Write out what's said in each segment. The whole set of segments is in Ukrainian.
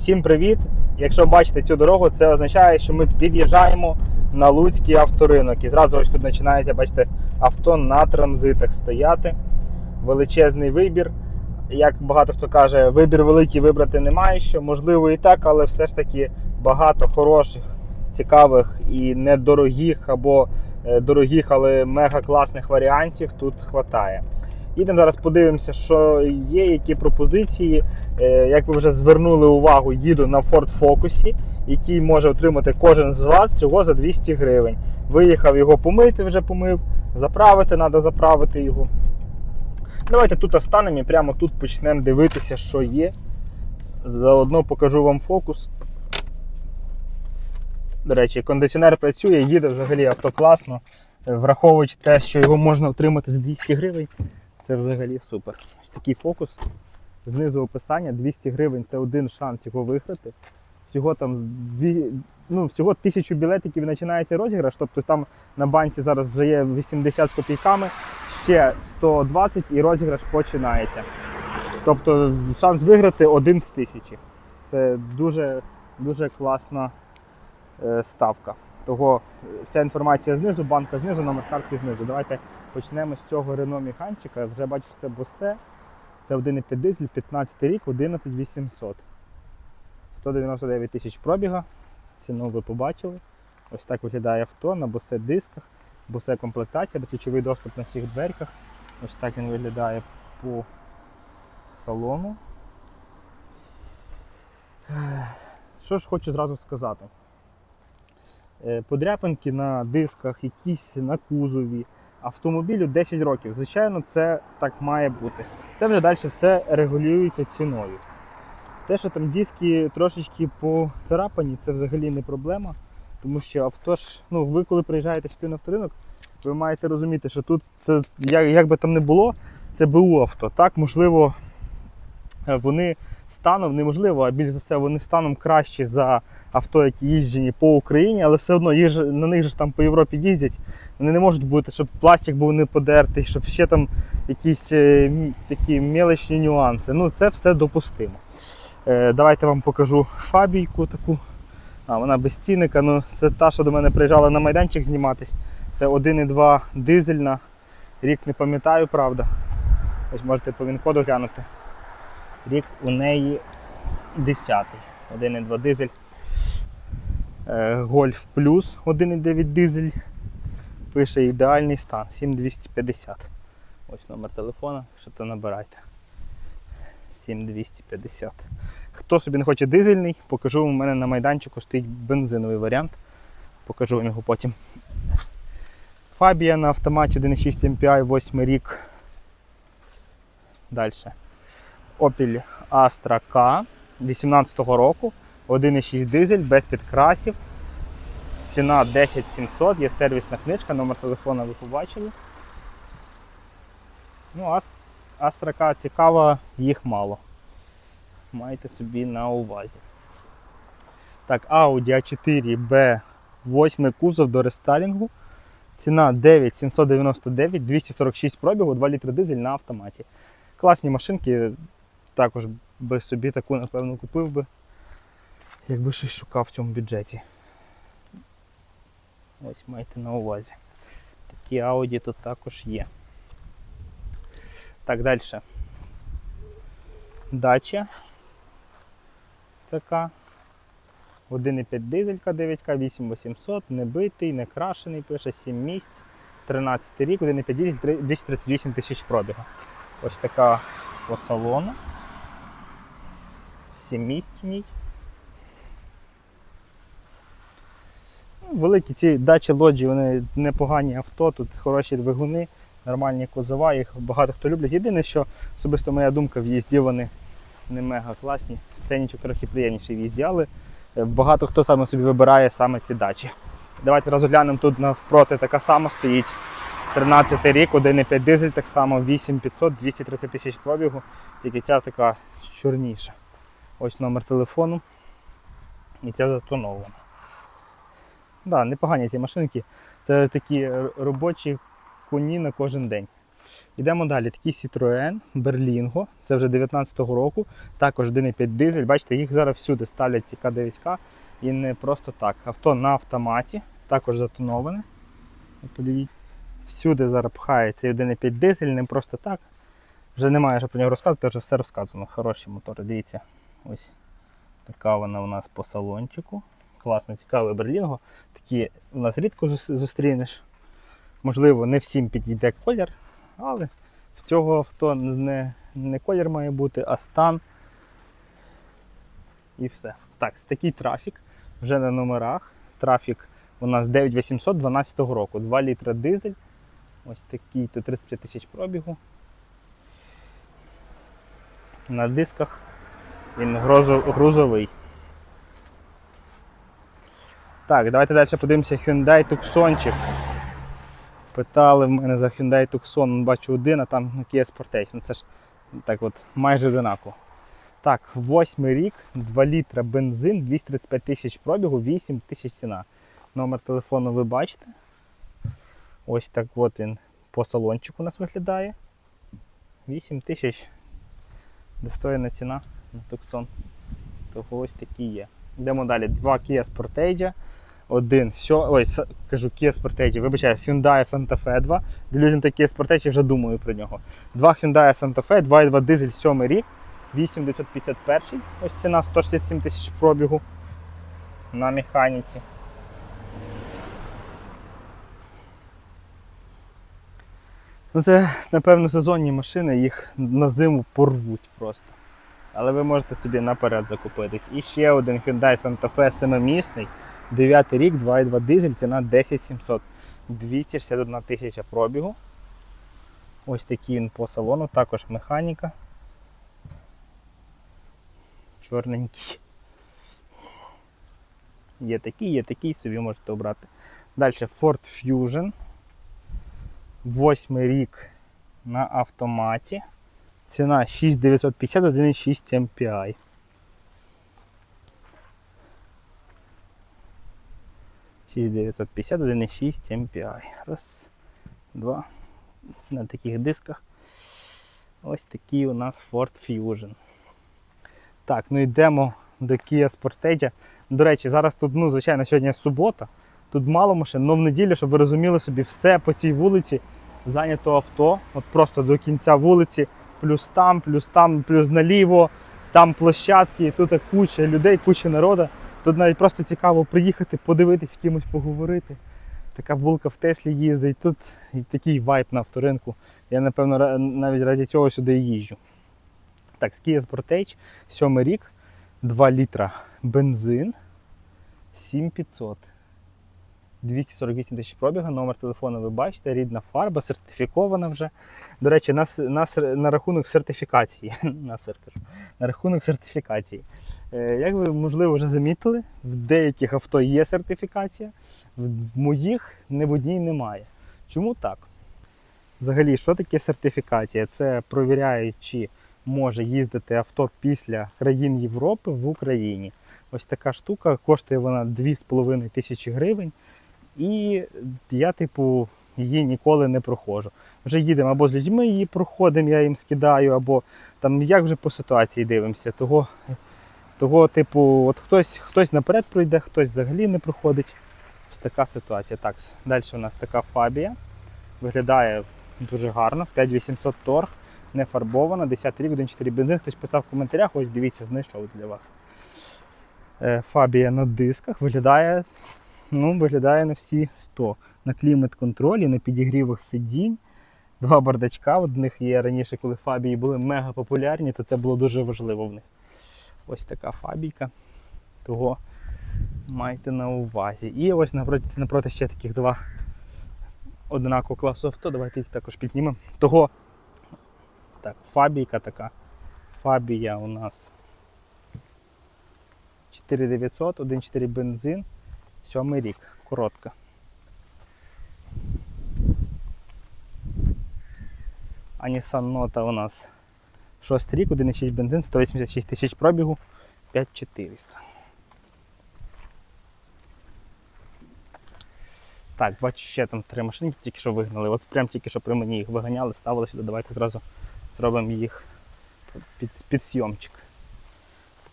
Всім привіт! Якщо бачите цю дорогу, це означає, що ми під'їжджаємо на Луцький авторинок. І зразу ось тут починається, бачите, авто на транзитах стояти. Величезний вибір. Як багато хто каже, вибір великий вибрати немає що. Можливо і так, але все ж таки багато хороших, цікавих і недорогих або е, дорогих, але мега класних варіантів тут хватає. Їдемо зараз подивимося, що є, які пропозиції. Е, Як ви вже звернули увагу, їду на Ford Focus, який може отримати кожен з вас всього за 200 гривень. Виїхав його помити, вже помив, заправити, треба заправити його. Давайте тут останемо і прямо тут почнемо дивитися, що є. Заодно покажу вам фокус. До речі, кондиціонер працює, їде взагалі авто класно. Е, Враховуючи те, що його можна отримати за 200 гривень, це взагалі супер. Ось такий фокус. Знизу описання 200 гривень це один шанс його виграти. Всього там дві, ну, всього тисячу білетиків починається розіграш. Тобто там на банці зараз вже є 80 з копійками, ще 120 і розіграш починається. Тобто шанс виграти один з тисячі. Це дуже, дуже класна е, ставка. Того е, вся інформація знизу, банка знизу, номер картки знизу. Давайте почнемо з цього Renault механчика. Вже бачу, що це босе. Це 1,5 дизель, 15 рік, 11800. 199 тисяч пробіга. Ціну ви побачили. Ось так виглядає авто на босе дисках, босе комплектація, безключовий доступ на всіх дверках. Ось так він виглядає по салону. Що ж хочу зразу сказати. Е, Подряпинки на дисках, якісь на кузові. Автомобілю 10 років. Звичайно, це так має бути. Це вже далі все регулюється ціною. Те, що там диски трошечки поцарапані, це взагалі не проблема. Тому що авто ж, ну, ви коли приїжджаєте сюди на авторинок, ви маєте розуміти, що тут це, як, як би там не було, це БУ авто. Так, можливо, вони станом, неможливо, а більш за все, вони станом кращі за авто, які їжджені по Україні, але все одно їх, же- на них же там по Європі їздять. Вони не можуть бути, щоб пластик був не подертий, щоб ще там якісь е, такі мелочні нюанси. Ну, це все допустимо. Е, давайте вам покажу фабійку таку. А, вона без цінника. Ну, це та, що до мене приїжджала на майданчик зніматись. Це 1,2 дизельна. Рік не пам'ятаю, правда. Ось можете по він-коду глянути. Рік у неї 10. 1,2 дизель. Е, Гольф плюс 1,9 дизель. Пише ідеальний стан 7250. Ось номер телефона, що то набирайте. 7250. Хто собі не хоче дизельний, покажу у мене на майданчику стоїть бензиновий варіант. Покажу вам його потім. Фабія на автоматі 1.6 MPI 8 рік. Далі. Opel Astra K 18 року. 1.6 дизель без підкрасів. Ціна 10700, є сервісна книжка, номер телефона ви побачили. Ну, Ас- Astra K цікава, їх мало. Майте собі на увазі. Так, Audi A4 B 8 кузов до рестайлінгу. Ціна 9799, 246 пробігу, 2 літри дизель на автоматі. Класні машинки, також би собі таку, напевно, купив би, якби щось шукав в цьому бюджеті. Ось майте на увазі. Такі Audi тут також є. Так, далі. Дача. Така. 1,5 дизелька 9К, 8800, не битий, не крашений, пише 7 місць. 13 рік, 1,5 дизель, 238 тисяч пробігу. Ось така по салону. 7 місць в ній. Великі ці дачі лоджі, вони непогані авто, тут хороші двигуни, нормальні кузова, їх багато хто люблять. Єдине, що особисто моя думка, в їзді вони не мега класні. Сценічок трохи приємніший в їзді, але е, багато хто саме собі вибирає саме ці дачі. Давайте розглянемо тут навпроти така сама стоїть. 13 рік, 1,5 дизель, так само 8500, 230 тисяч пробігу, тільки ця така чорніша. Ось номер телефону. І ця затонована. Да, непогані ці машинки. Це такі робочі коні на кожен день. Йдемо далі. Такий Citroën Berlingo, це вже 19-го року, також 1,5 дизель. Бачите, їх зараз всюди ставлять ці К9К і не просто так. Авто на автоматі, також затоноване. Подивіться, всюди зараз пхає цей 1,5 дизель, не просто так. Вже немає що про нього розказувати, вже все розказано. Хороші мотори. Дивіться, ось така вона у нас по салончику. Класно, цікавий Берлінго. Такі у нас рідко зустрінеш. Можливо, не всім підійде колір, але в цього авто не, не колір має бути, а стан. І все. Так, такий трафік вже на номерах. Трафік у нас 9800 12 року. 2 літра дизель. Ось такий то 35 тисяч пробігу. На дисках він грузовий. Так, давайте далі подивимося Hyundai Tucsonчик. Питали в мене за Hyundai Tucson, бачу один, а там Kia Sportage. Ну це ж так от майже одинаково. Так, восьмий рік, 2 літра бензин, 235 тисяч пробігу, 8 тисяч ціна. Номер телефону ви бачите. Ось так от він по салончику у нас виглядає. 8 тисяч достойна ціна на Tucson. Того ось такі є. Йдемо далі. Два Kia Sportage. Один. Ой, кажу Kia Sportage, вибачаюсь, Hyundai Santa Fe 2. Делюзін та Kia Sportage вже думаю про нього. Два Hyundai Santa Fe, 2.2 дизель 7 рік, 8951. Ось ціна 167 тисяч пробігу на механіці. Ну це, напевно, сезонні машини, їх на зиму порвуть просто. Але ви можете собі наперед закупитись. І ще один Hyundai Santa Fe 7-місний, 9 рік, 2.2 дизель, ціна 10700. 261 тисяча пробігу. Ось такий він по салону, також механіка. Чорненький. Є такий, є такий, собі можете обрати. Далі Ford Fusion. Восьмий рік на автоматі. Ціна 6950 1,6 MPI. Шість 950 1,6 MPI. Раз, два. На таких дисках. Ось такий у нас Ford Fusion. Так, ну йдемо до Kia Sportage. До речі, зараз тут, ну, звичайно, сьогодні субота. Тут мало машин, але в неділю, щоб ви розуміли собі, все по цій вулиці зайнято авто. От просто до кінця вулиці, плюс там, плюс там, плюс наліво, там площадки, тут куча людей, куча народу. Тут навіть просто цікаво приїхати, подивитись, з кимось поговорити. Така булка в Теслі їздить, тут і такий вайб на авторинку. Я, напевно, навіть раді цього сюди і їжджу. Так, Kia Sportage, 7 рік, 2 літра бензин, 7500. 248 тисяч пробіга, номер телефону ви бачите, рідна фарба, сертифікована вже. До речі, на, на, на рахунок сертифікації. на, сер, на рахунок сертифікації. Е, як ви, можливо, вже замітили, в деяких авто є сертифікація, в, в моїх не в одній немає. Чому так? Взагалі, що таке сертифікація? Це провіряє, чи може їздити авто після країн Європи в Україні. Ось така штука, коштує вона 2,5 тисячі гривень. І я, типу, її ніколи не проходжу. Вже їдемо або з людьми її проходимо, я їм скидаю, або там як вже по ситуації дивимося. Того, того типу, от хтось, хтось наперед пройде, хтось взагалі не проходить. Ось така ситуація. Так, далі у нас така фабія. Виглядає дуже гарно. 5800 торг, не фарбована, 10 рік, 1,4 бензин. Хтось писав в коментарях, ось дивіться, знайшов для вас. Е, Фабія на дисках виглядає, ну, виглядає на всі 100. На клімат-контролі, на підігрівах сидінь. Два бардачка. В них є раніше, коли фабії були мега популярні, то це було дуже важливо в них. Ось така фабійка. Того майте на увазі. І ось напроти, напроти ще таких два однакового класу авто. Давайте їх також піднімемо. Того так, фабійка така. Фабія у нас 4900, 1,4 бензин, 7 рік, коротка. А Nissan Note у нас 6 рік, 1,6 бензин, 186 тисяч пробігу, 5400. Так, бачу, ще там три машинки тільки що вигнали. От прям тільки що при мені їх виганяли, ставили сюди. Давайте зразу зробимо їх під, під зйомчик.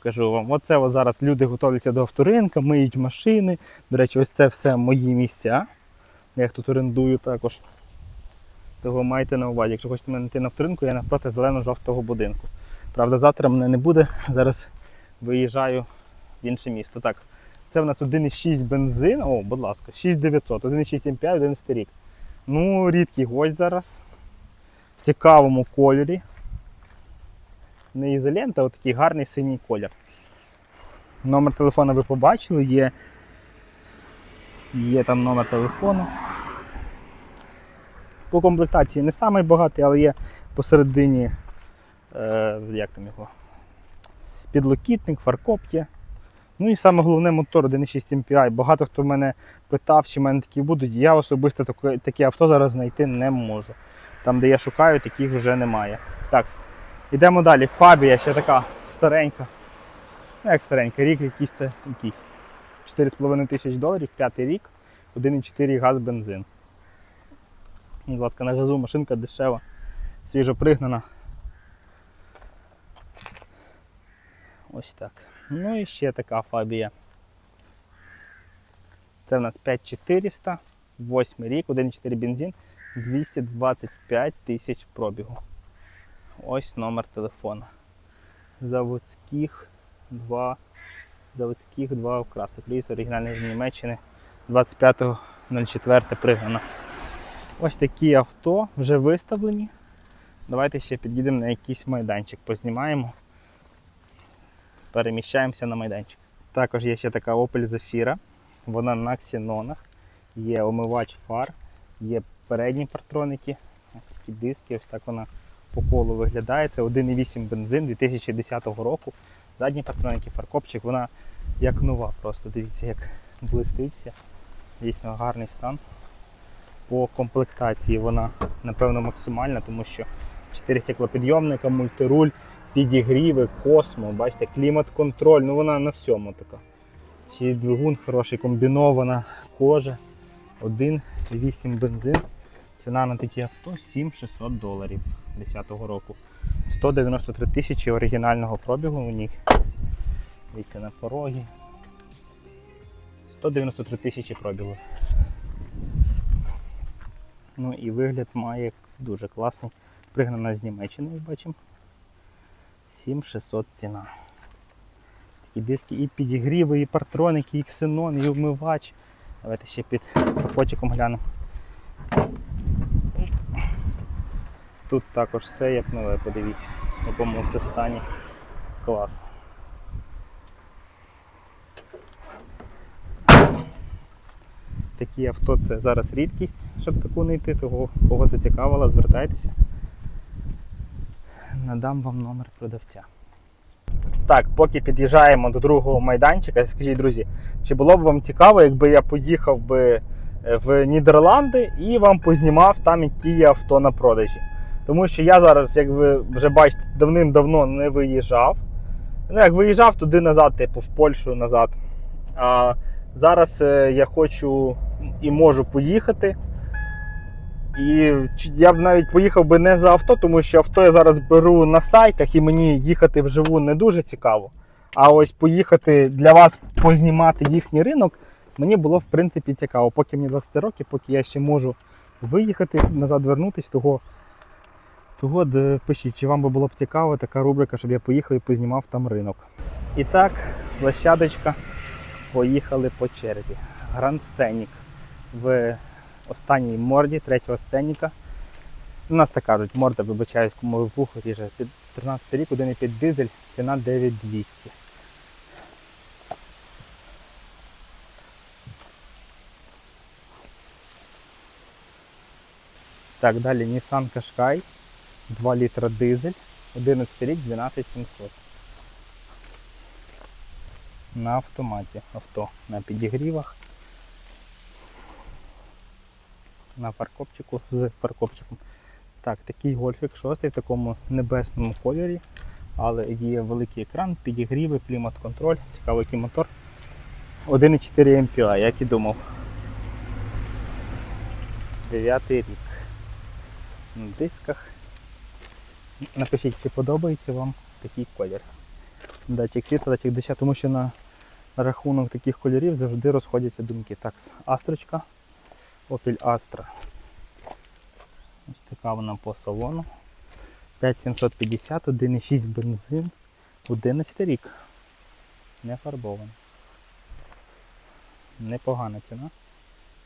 Покажу вам. Оце ось зараз люди готуються до авторинка, миють машини. До речі, ось це все мої місця. Я їх тут орендую також. Того майте на увазі. Якщо хочете мене йти на авторинку, я навпроти зелено-жовтого будинку. Правда, завтра мене не буде. Зараз виїжджаю в інше місто. Так, це в нас 1,6 бензин. О, будь ласка, 6900, 1,6 М5, 11 рік. Ну, рідкий гость зараз. В цікавому кольорі. Не ізолента, а такий гарний синій колір. Номер телефону ви побачили, є, є там номер телефону. По комплектації не самий багатий, але є посередині, е, як там його, підлокітник, фаркоп є. Ну і саме головне мотор 1.6 MPI. Багато хто мене питав, чи в мене такі будуть. Я особисто таке, таке авто зараз знайти не можу. Там, де я шукаю, таких вже немає. Так, йдемо далі. Фабія ще така старенька. Ну, як старенька, рік якийсь це який. 4,5 тисяч доларів, п'ятий рік, 1,4 газ бензин. Ну, Будь ласка, на газу машинка дешева, свіжо пригнана. Ось так. Ну і ще така фабія. Це в нас 5400, 8 рік, 1,4 бензин, 225 тисяч пробігу. Ось номер телефона. Заводських два. Заводських два окраси. Плюс оригінальний з Німеччини 25.04 пригнано. Ось такі авто вже виставлені. Давайте ще під'їдемо на якийсь майданчик, познімаємо. Переміщаємося на майданчик. Також є ще така Opel Zafira. Вона на ксенонах. Є омивач фар, є передні партроники, ось такі диски, ось так вона по колу виглядає. Це 1,8 бензин 2010 року. Задні партроники, фаркопчик, вона як нова, просто дивіться, як блиститься. Дійсно гарний стан. По комплектації вона, напевно, максимальна, тому що 4 стеклопідйомника, мультируль, підігріви, космо, бачите, клімат-контроль, ну вона на всьому така. Ще двигун хороший, комбінована кожа. 1,8 бензин. Ціна на такі авто 7600 доларів 10-го року. 193 тисячі оригінального пробігу у них. Дивіться на пороги. 193 тисячі пробігу. Ну і вигляд має дуже класний. Пригнана з Німеччини, як бачимо. 7600 ціна. Такі диски і підігріви, і партроники, і ксенон, і вмивач. Давайте ще під капотиком глянемо. Тут також все як нове, подивіться, в якому все стані. Клас. Такі авто це зараз рідкість, щоб таку знайти, того кого зацікавило, звертайтеся. Надам вам номер продавця. Так, поки під'їжджаємо до другого майданчика, скажіть, друзі, чи було б вам цікаво, якби я поїхав би е, в Нідерланди і вам познімав там, які є авто на продажі. Тому що я зараз, як ви вже бачите, давним-давно не виїжджав. Ну, як виїжджав туди назад, типу в Польщу назад. А зараз е, я хочу і можу поїхати. І я б навіть поїхав би не за авто, тому що авто я зараз беру на сайтах і мені їхати вживу не дуже цікаво. А ось поїхати для вас познімати їхній ринок, мені було в принципі цікаво. Поки мені 20 років, поки я ще можу виїхати, назад вернутись, того, того пишіть, чи вам би було б цікаво така рубрика, щоб я поїхав і познімав там ринок. І так, площадочка, поїхали по черзі. Гранд Сценік в останній морді третього сценніка. У нас так кажуть, морда, вибачаюсь, кому ви вухо ріже. Під 13 рік, 1,5 дизель, ціна 9200. Так, далі Nissan Qashqai, 2 літра дизель, 11 рік, 12700. На автоматі авто на підігрівах. на фаркопчику з фаркопчиком. Так, такий гольфік 6 в такому небесному кольорі, але є великий екран, підігріви, клімат-контроль, цікавий який мотор. 1,4 MPI, як і думав. Дев'ятий рік. На дисках. Напишіть, чи подобається вам такий колір. Датчик світла, датчик доща, тому що на рахунок таких кольорів завжди розходяться думки. Так, Астрочка, Opel Astra. Ось така вона по салону. 5750, 1,6 бензин, 11 рік. Не фарбований. Непогана ціна.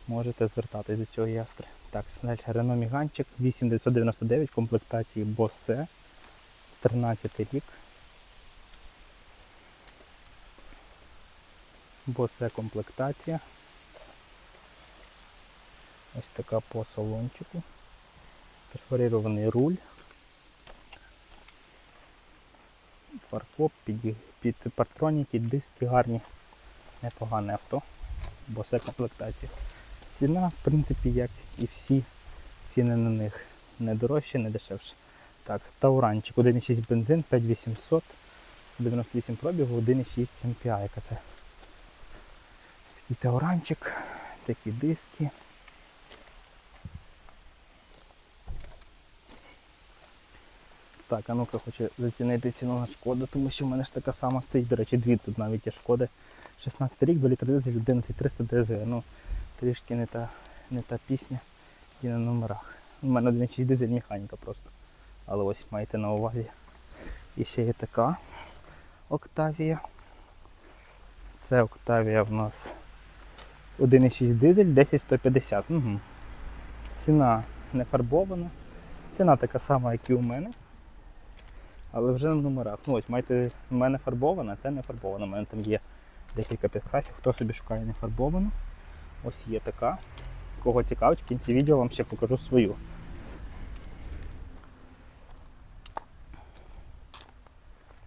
Можете звертатись до цього ястри. Так, далі Renault Міганчик 8999 комплектації Bose. 13 рік. Bose комплектація. Ось така по салончику. Перфорирований руль. Фаркоп, під, під партроніки, диски гарні. Непогане авто. Bose комплектація. Ціна, в принципі, як і всі ціни на них. Не дорожче, не дешевше. Так, Тауранчик 1,6 бензин, 5800, 98 пробігу, 1,6 МПА. Яка це? Такий тауранчик, такі диски. Так, а ну-ка хочу зацінити ціну на шкоду, тому що в мене ж така сама стоїть. До речі, дві тут навіть є шкоди. 16 рік, 2 літри дизель, 11300 ДЗ. Ну, трішки не та, не та пісня і на номерах. У мене 1,6 дизель механіка просто. Але ось маєте на увазі. І ще є така Октавія. Це Октавія в нас 1,6 дизель, 10150. Угу. Ціна не фарбована. Ціна така сама, як і у мене. Але вже на номерах. Ну ось маєте в мене фарбована, це не фарбована. У мене там є декілька підкрасів. Хто собі шукає не фарбовану. Ось є така. Кого цікавить, в кінці відео вам ще покажу свою.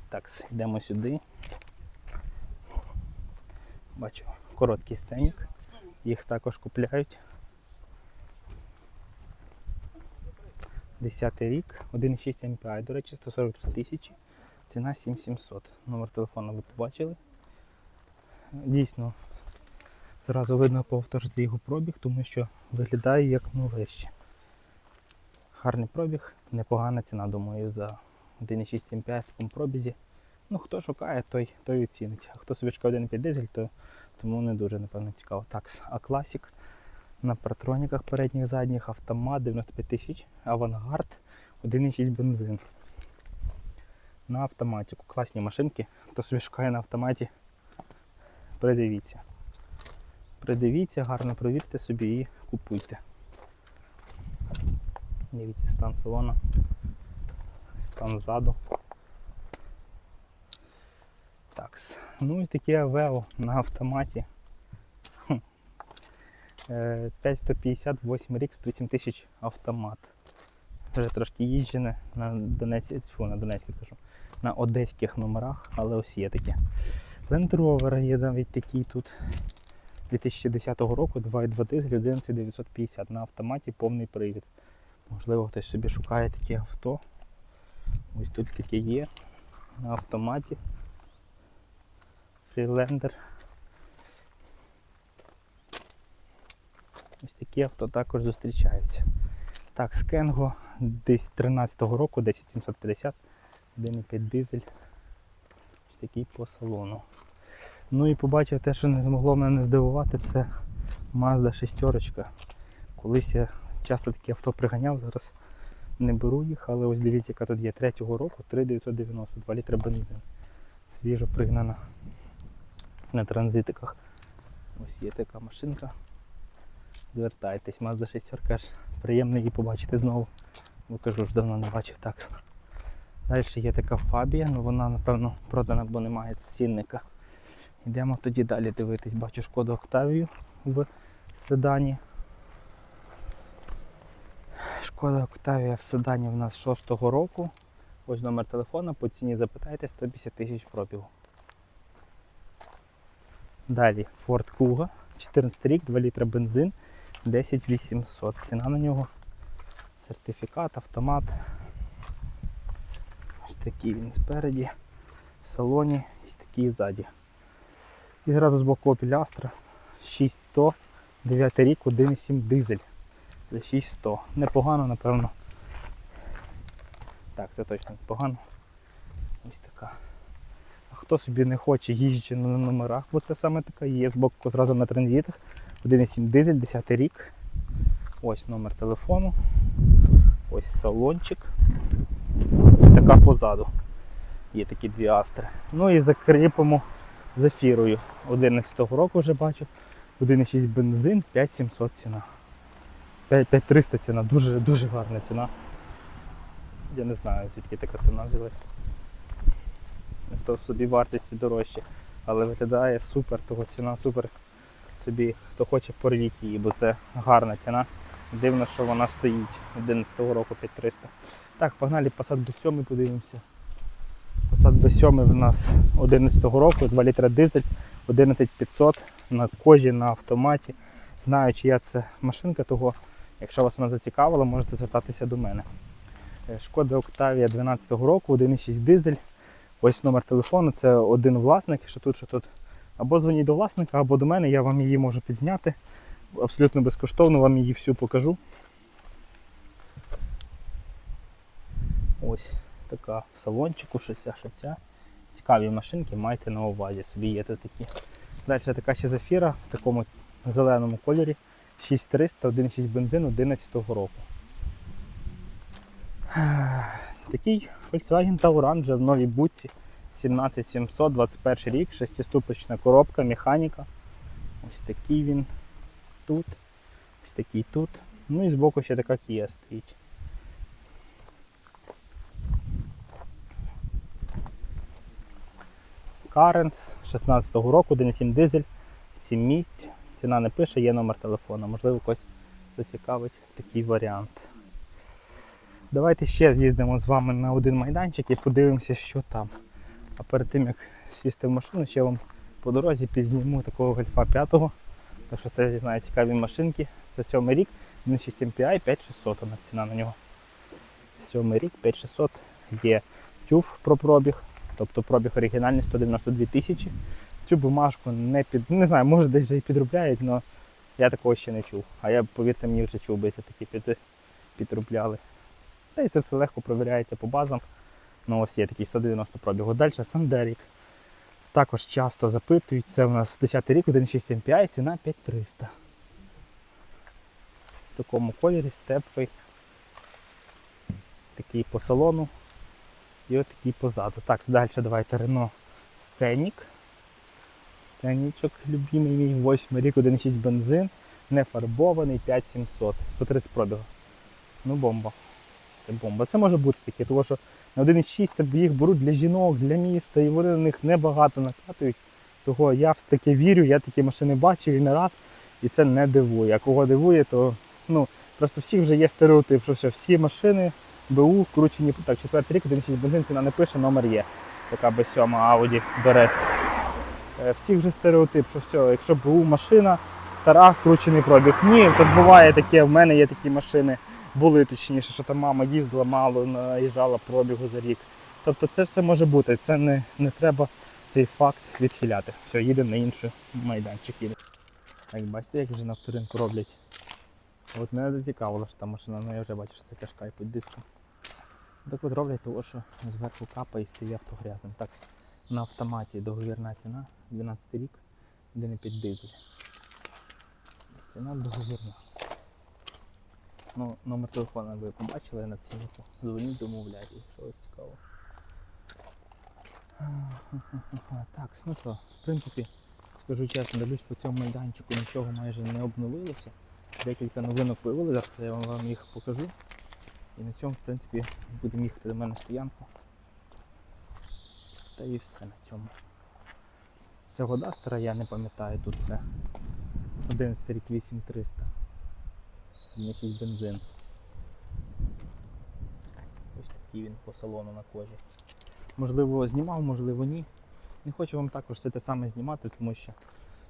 Так, йдемо сюди. Бачу короткий сценік. Їх також купляють. 10 рік, 1,6 MPI, до речі, 143 тисячі, ціна 7700. Номер телефону ви побачили. Дійсно, зразу видно по авторці його пробіг, тому що виглядає як нове ще. Гарний пробіг, непогана ціна, думаю, за 1,6 MPI в такому пробізі. Ну, хто шукає, той, той оцінить. А хто собі шукає 1,5 дизель, то тому не дуже, напевно, цікаво. Так, а класік на партроніках передніх задніх, автомат 95 тисяч, авангард 1,6 бензин. На автоматі. Класні машинки. Хто собі шукає на автоматі, придивіться. Придивіться, гарно провірте собі і купуйте. Дивіться стан салона, стан ззаду. Такс. Ну і таке Авео на автоматі. Хм. Е, 5158 рік, 108 тисяч автомат. Вже трошки їжджене на Донецьк, фу, на Донецький кажу, на одеських номерах, але ось є таке. Land є навіть такий тут 2010 року, 2.2 дизель, 11950 на автоматі повний привід. Можливо, хтось собі шукає таке авто. Ось тут таке є на автоматі. Freelander. Ось такі авто також зустрічаються. Так, Скенго десь 13-го року, 10750, 1,5 дизель. Ось такий по салону. Ну і побачив те, що не змогло мене не здивувати, це Mazda 6. Колись я часто такі авто приганяв, зараз не беру їх, але ось дивіться, яка тут є 3-го року, 3990, 2 літри бензин. Свіжо пригнана на транзитиках. Ось є така машинка. Звертайтесь, Mazda 6 аж приємно її побачити знову. Бо кажу ж давно не бачив так. Далі є така фабія, але вона напевно продана, бо немає цінника. Йдемо тоді далі дивитись. Бачу шкоду Октавію в седані. Шкода Октавія в седані в нас 6-го року. Ось номер телефона, по ціні запитайте 150 тисяч пробігу. Далі Ford Kuga, 14 рік, 2 літра бензин, 10800. Ціна на нього. Сертифікат, автомат. Ось такий він спереді, в салоні, ось такий ззаді. І зразу з боку Opel Astra 6100, 9 рік, 1,7 дизель. За 6100. Непогано, напевно. Так, це точно непогано. Ось така. А хто собі не хоче їжджати на номерах, бо це саме така є з боку зразу на транзитах. 1,7 дизель, 10 рік. Ось номер телефону. Ось салончик. Ось така позаду. Є такі дві астри. Ну і закріпимо зафірою. 11-го року вже бачу. 1,6 бензин, 5700 ціна. 5300 ціна, дуже дуже гарна ціна. Я не знаю, звідки така ціна взялась. То в собі вартості дорожче. Але виглядає супер, того ціна супер. Собі хто хоче порвіть її, бо це гарна ціна. Дивно, що вона стоїть 11-го року 5300. Так, погнали Passat B7 подивимося. Passat B7 в нас 11-го року, 2 літра дизель, 11500 на кожі, на автоматі. Знаю, чия це машинка, того, якщо вас вона зацікавила, можете звертатися до мене. Е, Шкода Octavia 12-го року, 1,6 дизель. Ось номер телефону, це один власник, що тут, що тут. Або дзвоніть до власника, або до мене, я вам її можу підзняти. Абсолютно безкоштовно вам її всю покажу. Ось така в салончику, щось що ця. Цікаві машинки, майте на увазі, собі є тут такі. Далі така ще зафіра в такому зеленому кольорі. 6300, 1,6 бензин 11 року. Такий Volkswagen Tauran вже в новій будці. 17700, 21 рік, шестиступочна коробка, механіка. Ось такий він тут. Ось такий тут. Ну і збоку ще така Kia стоїть. Каренс 16-го року, 1,7 дизель, 7 місць. Ціна не пише, є номер телефона. Можливо, когось зацікавить такий варіант. Давайте ще з'їздимо з вами на один майданчик і подивимося, що там. А перед тим як сісти в машину, ще вам по дорозі підзніму такого гольфа 5 тому що це я знаю цікаві машинки. Це 7 рік, 1.6 MPI, 5600 у нас ціна на нього. 7 рік, 5600 є тюф про пробіг, тобто пробіг оригінальний 192 тисячі. Цю бумажку не під. Не знаю, може десь вже і підробляють, але я такого ще не чув. А я, повірте мені, вже чув би це такі під, підробляли. Та і це все легко перевіряється по базам. Ну ось є такий 190 пробігу. Далі Сандерік. Також часто запитують. Це у нас 10 рік, 1.6 MPI, ціна 5300. В такому кольорі степфий. Такий по салону. І от такий позаду. Так, далі давайте Renault Сценік. Сценічок, любимий мій, 8 рік, 1.6 бензин, не фарбований, 5700, 130 пробігу. Ну бомба. Це бомба. Це може бути таке, тому що на 1.6 це їх беруть для жінок, для міста, і вони на них небагато накатують. Того я в таке вірю, я такі машини бачив і не раз, і це не дивує. А кого дивує, то ну, просто всіх вже є стереотип, що все, всі машини БУ вкручені. Так, четвертий рік, 1.6 бензин, ціна не пише, номер є. Така B7 Audi Берест. Всіх вже стереотип, що все, якщо БУ машина, стара, вкручений пробіг. Ні, то ж буває таке, в мене є такі машини були точніше, що там мама їздила мало, наїжджала пробігу за рік. Тобто це все може бути, це не, не треба цей факт відхиляти. Все, їдемо на інший майданчик. Їде. Так, бачите, як вже на вторинку роблять. От мене зацікавило, що та машина, ну я вже бачу, що це кашка і під диском. Так от роблять того, що зверху капає і стає авто грязним. Так, на автоматі договірна ціна, 12 рік, 1,5 дизель. Ціна договірна. Ну, номер телефона ви побачили на ціннику. Дзвоніть, домовляйте, якщо вас цікаво. Так, ну що, в принципі, скажу чесно, дивлюсь по цьому майданчику нічого майже не обновилося. Декілька новинок появили, зараз я вам їх покажу. І на цьому, в принципі, будемо їхати до мене стоянку. Та і все на цьому. Цього Дастера я не пам'ятаю, тут це 11 рік 8300. Якийсь бензин. Ось такий він по салону на кожі. Можливо, знімав, можливо, ні. Не хочу вам також все те саме знімати, тому що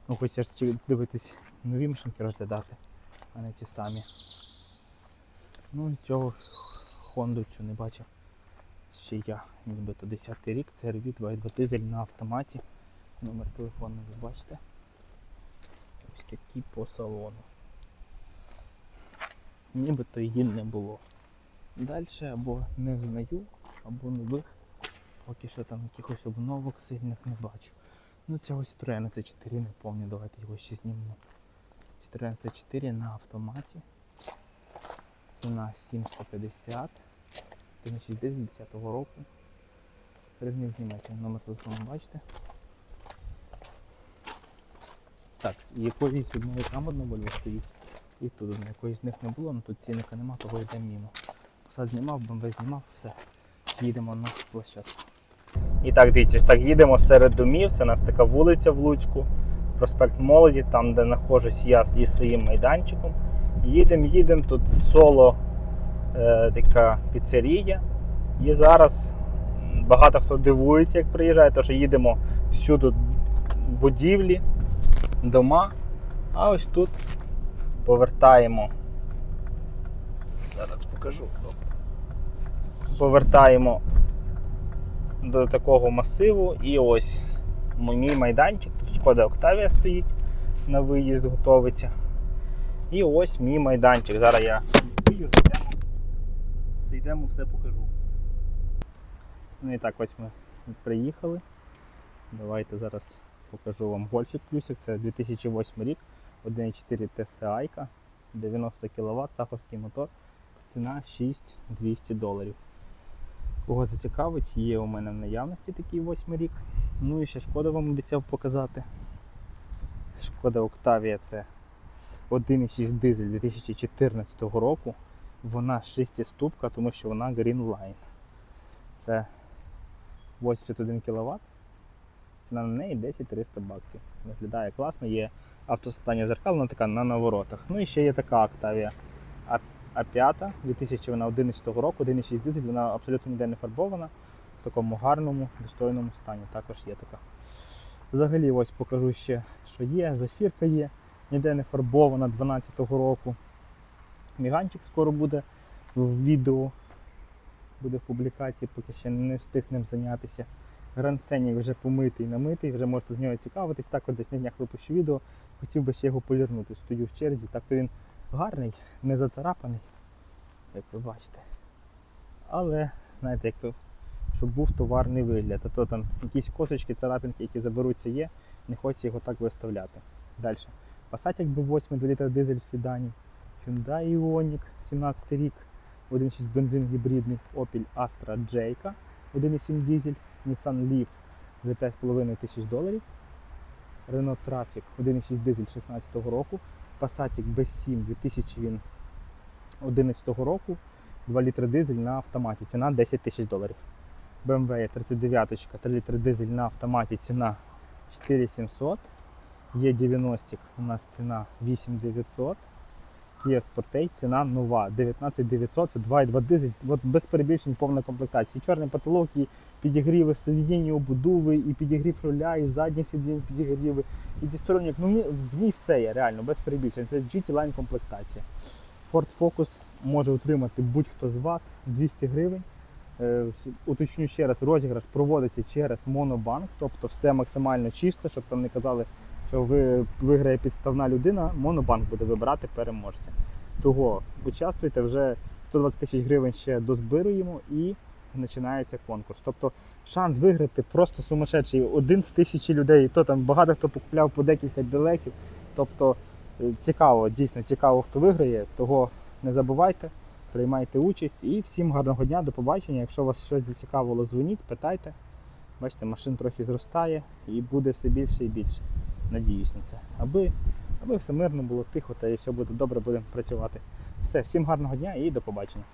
ну, хочеться дивитись нові машинки розглядати, а не ті самі. Ну, цього Хонду цю не бачив. Ще я, нібито 10 рік, це RV 2.2 дизель на автоматі. Номер телефону ви бачите. Ось такі по салону. нібито її не було. Далі або не знаю, або нових. Поки що там якихось обновок сильних не бачу. Ну ця цього Citroen c 4 не пам'ятаю, давайте його ще знімемо. Citroen c 4 на автоматі. Ціна 7150. 2010 року. Рівні знімати номер телефону бачите. Так, і якоїсь одної там одна стоїть. І тут одна якоїсь з них не було, але тут цінника нема, того йде мімо. Посад знімав, BMW знімав, все. Їдемо на площадку. І так, дивіться, так їдемо серед домів. Це у нас така вулиця в Луцьку, проспект Молоді, там, де знаходжусь я зі своїм майданчиком. Їдемо, їдемо, тут соло е, така піцерія. І зараз багато хто дивується, як приїжджає, тому що їдемо всюди будівлі, дома. А ось тут повертаємо. Зараз покажу. Повертаємо до такого масиву. І ось мій майданчик. Тут шкода Октавія стоїть на виїзд, готовиться. І ось мій майданчик. Зараз я відкрию, зайдемо. Зайдемо, все покажу. Ну і так, ось ми приїхали. Давайте зараз покажу вам гольфік плюсик. Це 2008 рік, 1.4 TSI, 90 кВт, саховський мотор. Ціна 6200 доларів. Кого зацікавить, є у мене в наявності такий 8 рік. Ну і ще шкода вам обіцяв показати. Шкода Октавія це 1,6 дизель 2014 року. Вона 6-ступка, тому що вона Green Line. Це 81 кВт. Ціна на неї 10-300 баксів. Виглядає класно, є автостояння зеркал, вона така на наворотах. Ну і ще є така Octavia А5 2011 року, 1,6 дизель, вона абсолютно ніде не фарбована, в такому гарному, достойному стані. Також є така. Взагалі ось покажу ще, що є, зафірка є, ніде не фарбована 12-го року. Міганчик скоро буде в відео, буде в публікації, поки ще не встиг ним зайнятися. Гранд вже помитий, намитий, вже можете з нього цікавитись. Також десь на днях випущу відео. Хотів би ще його полірнути. Стою в черзі. Так то він гарний, не зацарапаний, як ви бачите. Але, знаєте, як то, щоб був товарний вигляд. А то там якісь косочки, царапинки, які заберуться, є, не хочеться його так виставляти. Далі. Passat якби 8 2 літра дизель в седані. Hyundai Ioniq, 17 рік, 1.6 бензин гібридний, Opel Astra J, 1.7 дизель, Nissan Leaf за 5,5 тисяч доларів. Renault Trafic 1.6 дизель 16 року. Passat B7 2011 року. 2 літри дизель на автоматі. Ціна 10 тисяч доларів. BMW 39 3 літри дизель на автоматі. Ціна 4700. Є 90 у нас ціна 8900. Є Sportage, ціна нова 19900, це 2,2 дизель, от без перебільшень повна комплектація. Чорний потолок, і підігріви сидіння обудови, і підігрів руля, і задні сидіння підігріви, і дісторонник. Ну, в- ній все є, реально, без перебільшень. Це GT Line комплектація. Ford Focus може отримати будь-хто з вас 200 гривень. Е, Уточню ще раз, розіграш проводиться через Монобанк, тобто все максимально чисто, щоб там не казали, що ви виграє підставна людина, Монобанк буде вибирати переможця. Того участвуйте, вже 120 тисяч гривень ще дозбируємо і починається конкурс. Тобто шанс виграти просто сумасшедший. Один з тисячі людей, то там багато хто покупляв по декілька білетів. Тобто е, цікаво, дійсно цікаво, хто виграє, того не забувайте, приймайте участь і всім гарного дня, до побачення. Якщо вас щось зацікавило, дзвоніть, питайте. Бачите, машин трохи зростає і буде все більше і більше. Надіюсь на це. Аби, аби все мирно було, тихо та і все буде добре, будемо працювати. Все, всім гарного дня і до побачення.